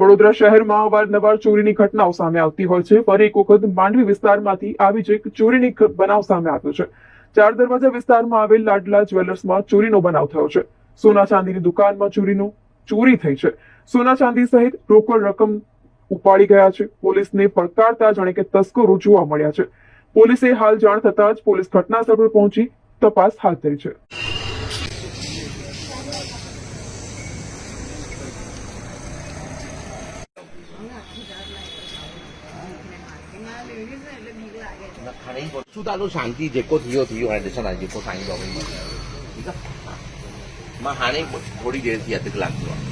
વડોદરા શહેરમાં અવારનવાર ચોરીની ઘટનાઓ સામે આવતી હોય છે. ફરી એક વખત માંડવી વિસ્તારમાંથી આવી જ એક ચોરીની બનાવ સામે આવ્યો છે. ચાર દરવાજા વિસ્તારમાં આવેલ લાડલા જ્વેલર્સમાં ચોરીનો બનાવ થયો છે. સોના ચાંદીની દુકાનમાં ચોરીનો, ચોરી થઈ છે. સોના ચાંદી સહિત રોકડ રકમ ઉપાડી ગયા છે. પોલીસને પડકારતા જાણે કે તસ્કરો જોવા મળ્યા છે. પોલીસે હાલ જાણ થતાં જ પોલીસ ઘટનાસ્થળ પર પહોંચી તપાસ હાથ ધરી છે. ખાણી સુદાનો શાંતિ જેકો થયો થયો અને દેશના જેકો સાંઈ બાબુ માં હાણે થોડી દેરથી અધક લાગતો